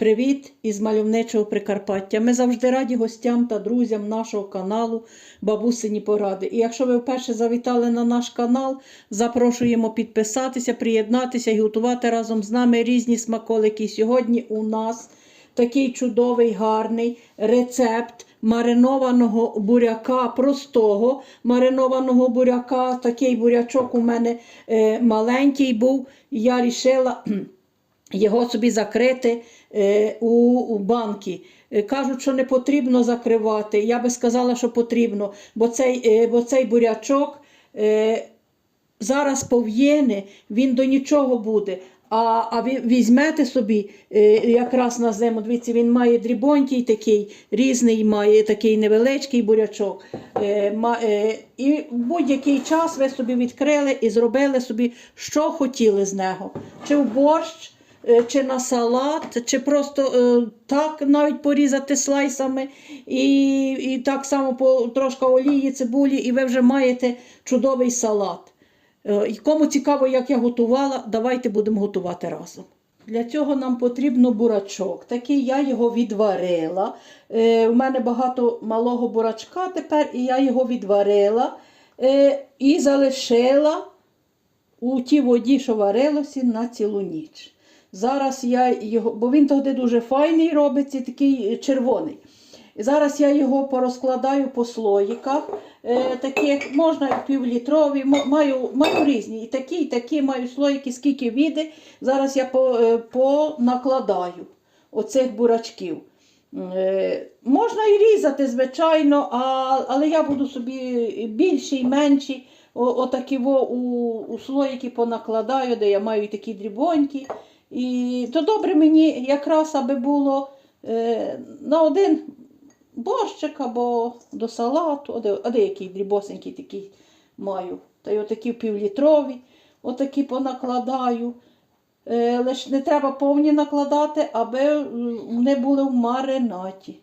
Привіт із мальовничого Прикарпаття. Ми завжди раді гостям та друзям нашого каналу Бабусині Поради. І якщо ви вперше завітали на наш канал, запрошуємо підписатися, приєднатися і готувати разом з нами різні смаколики. Сьогодні у нас такий чудовий, гарний рецепт маринованого буряка, простого маринованого буряка. Такий бурячок у мене е, маленький був. Я вирішила його собі закрити у, у банки. Е, Кажуть, що не потрібно закривати. Я би сказала, що потрібно, бо цей, е, бо цей бурячок е, зараз пов'єне, він до нічого буде. А, а ви візьмете собі е, якраз на зиму, дивіться, він має дрібонький такий, різний має такий невеличкий бурячок. Е, е, і в будь-який час ви собі відкрили і зробили собі, що хотіли з нього. Чи в борщ, е, чи на салат, чи просто е, так навіть порізати слайсами, і, і так само по трошки олії, цибулі, і ви вже маєте чудовий салат. Е, І кому цікаво, як я готувала, давайте будемо готувати разом. Для цього нам потрібно бурачок. Такий я його відварила. Е, у мене багато малого бурачка тепер, і я його відварила е, і залишила у тій воді, що варилося, на цілу ніч. Зараз я його, бо він тоді дуже файний робиться, такий червоний. Зараз я його порозкладаю по слоїках. Е, таких можна і півлітрові, маю, маю різні. І такі, і такі маю слоїки, скільки віде. Зараз я по, е, понакладаю оцих бурачків. Е, можна і різати, звичайно, а, але я буду собі більші і менші. Отакі у, у слоїки понакладаю, де я маю такі дрібонькі. І то добре мені якраз аби було е, на один борщик або до салату, а де, а де дрібосенький такий маю. Та й отакі півлітрові, отакі понакладаю. Е, лиш не треба повні накладати, аби м, вони були в маринаті.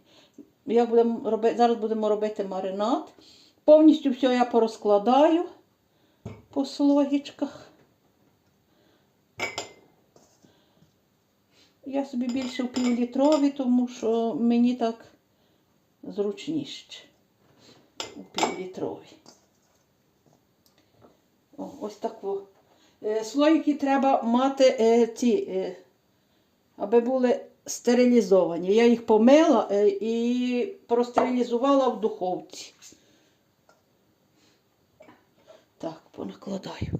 Як будемо робити, зараз будемо робити маринад. Повністю все я порозкладаю по слогічках. Я собі більше в півлітрові, тому що мені так зручніше у півлітровій. О, ось так. во. Е, Слоїки треба мати е, ці, е, аби були стерилізовані. Я їх помила е, і простерилізувала в духовці. Так, понакладаю.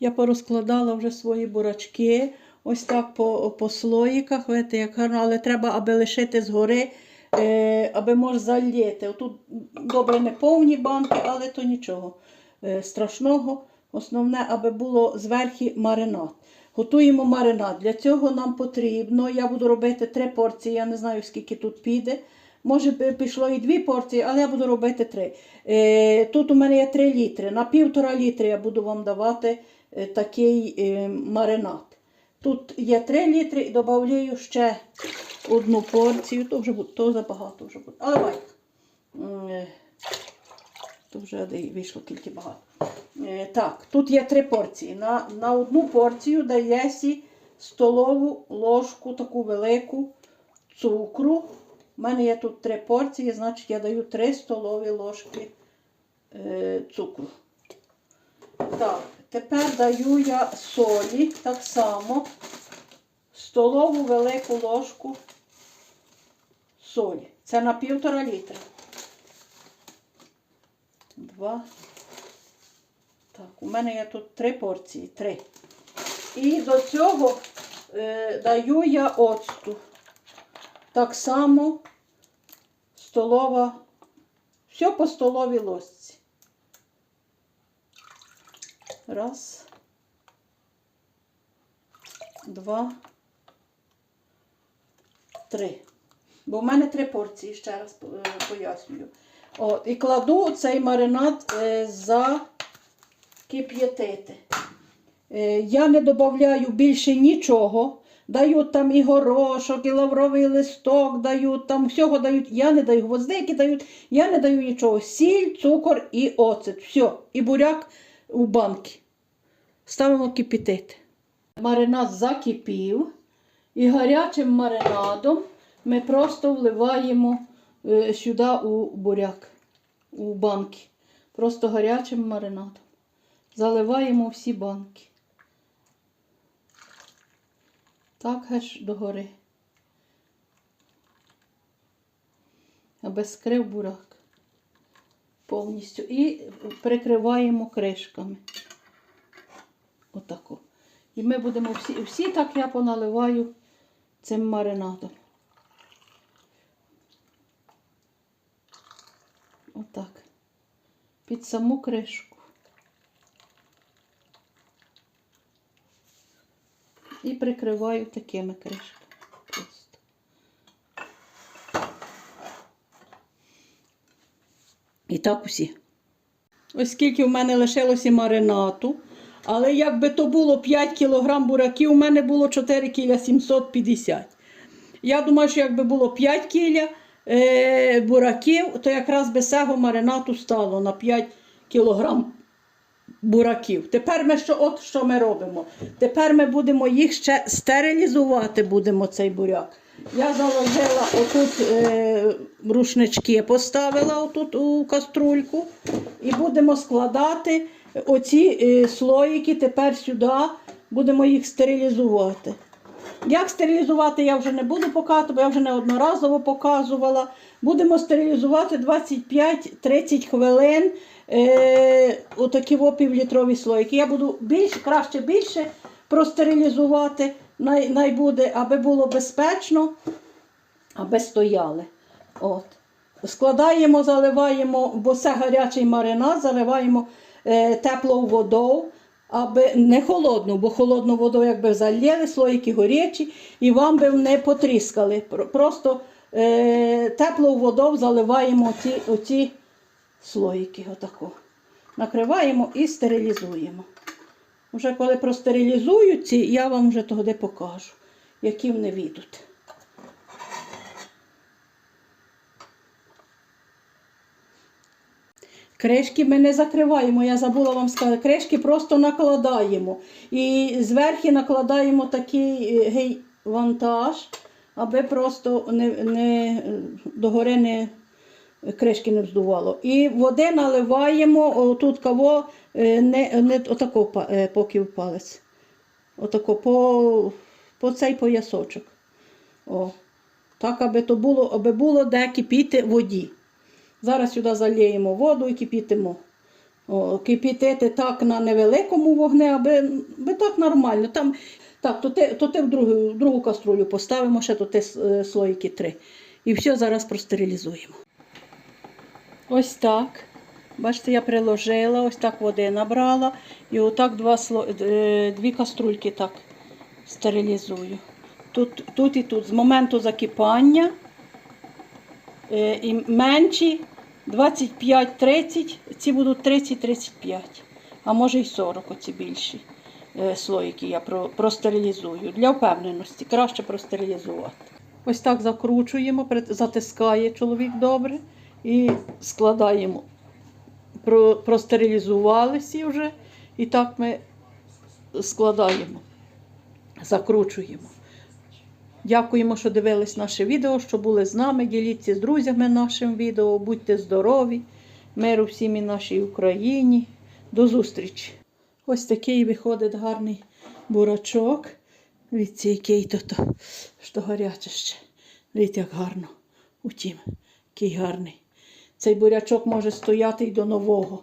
Я порозкладала вже свої бурачки. Ось так по, по слоїках, видите, як гарно, але треба, аби лишити згори, е, аби може заліти. Тут добре не повні банки, але то нічого е, страшного. Основне, аби було зверху маринад. Готуємо маринад. Для цього нам потрібно, я буду робити три порції, я не знаю, скільки тут піде. Може, пішло і дві порції, але я буду робити три. Е, тут у мене є 3 літри. На півтора літри я буду вам давати е, такий е, маринад. Тут є 3 літри і додаю ще одну порцію. То вже буде, то забагато вже буде. Але бай. То вже вийшло тільки багато. Е, так, тут є три порції. На, на одну порцію дається столову ложку, таку велику цукру. У мене є тут три порції, значить я даю 3 столові ложки е, цукру. Так, тепер даю я солі так само. Столову велику ложку солі. Це на півтора літра. Два. Так, у мене є тут три порції. Три. І до цього е, даю я оцту. Так само столова, все по столовій ложці. Раз, два, три. Бо в мене три порції, ще раз е, пояснюю. От, і кладу цей маринад е, закип'ятити. Е, я не додаю більше нічого. Дають там і горошок, і лавровий листок дають, там всього дають. Я не даю гвоздики дають, я не даю нічого. Сіль, цукор і оцет. Все. І буряк у банки. Ставимо кипятити. Маринад закипів. І гарячим маринадом ми просто вливаємо е, сюди у буряк, у банки. Просто гарячим маринадом. Заливаємо всі банки. Так аж догори. Аби скрив бурак повністю. І прикриваємо кришками. Отако. І ми будемо всі, всі так я поналиваю цим маринадом. Отак. Під саму кришку. І прикриваю такими кришками. І так усі. Ось скільки в мене лишилося маринату. Але якби то було 5 кг бураків, у мене було 4 кіля 750. Я думаю, що якби було 5 кіля е, бураків, то якраз би цього маринату стало на 5 кг бураків. Тепер ми що, от що ми робимо? Тепер ми будемо їх ще стерилізувати, будемо цей буряк. Я заложила отут е, рушнички, поставила отут у каструльку і будемо складати оці е, слоїки тепер сюди, будемо їх стерилізувати. Як стерилізувати, я вже не буду показувати, бо я вже неодноразово показувала. Будемо стерилізувати 25-30 хвилин е, отакі півлітрові слоїки. Я буду більш, краще більше простерилізувати, най, най буде, аби було безпечно, аби стояли. От. Складаємо, заливаємо, бо це гарячий маринад, заливаємо е, теплою водою, аби не холодну, бо холодну воду якби залили, слоїки горячі, і вам би не потріскали. Просто е, теплою водою заливаємо оці, оці слоїки. Отако. Накриваємо і стерилізуємо. Вже коли простерилізують ці, я вам вже тоді покажу, які вони відуть. Кришки ми не закриваємо, я забула вам сказати. Кришки просто накладаємо. І зверху накладаємо такий е, гей, вантаж, аби просто не, не, догори не, кришки не вздувало. І води наливаємо тут кого е, не, не отако, е, поки палець. Отако по, по цей поясочок. О. Так, аби то було, аби було де кипіти воді. Зараз сюди заліємо воду і кипітимо. О, кипітити так на невеликому вогні, аби, аби так нормально. Там, так, то ти, то ти в, другу, в другу каструлю поставимо, ще то ти е, слоїки три. І все зараз простерилізуємо. Ось так. Бачите, я приложила, ось так води набрала. І отак два, е, дві каструльки так стерилізую. Тут, тут і тут. З моменту закипання е, і менші 25-30, ці будуть 30-35, а може й 40 оці більші е, слоїки я простерилізую. Для впевненості краще простерилізувати. Ось так закручуємо, затискає чоловік добре і складаємо. Про, простерилізували вже, і так ми складаємо, закручуємо. Дякуємо, що дивились наше відео, що були з нами. Діліться з друзями нашим відео. Будьте здорові, миру всім і нашій Україні. До зустрічі! Ось такий виходить гарний бурачок. Дивіться, який тут, що гаряче ще. Дивіться, як гарно. Утім, який гарний. Цей бурячок може стояти й до нового.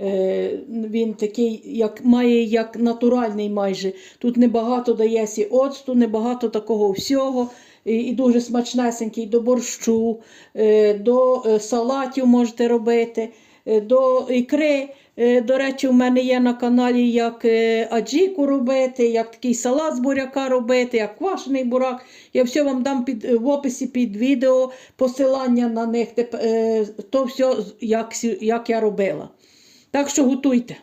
Е, Він такий, як має як натуральний майже. Тут небагато даєсі оцту, небагато такого всього. І, і дуже смачнесенький до борщу, е, до е, салатів можете робити, до ікри. Е, До речі, у мене є на каналі, як е, аджіку робити, як такий салат з буряка робити, як квашений бурак. Я все вам дам під, в описі під відео посилання на них. Е, То все, як, як я робила. Так що готуйте.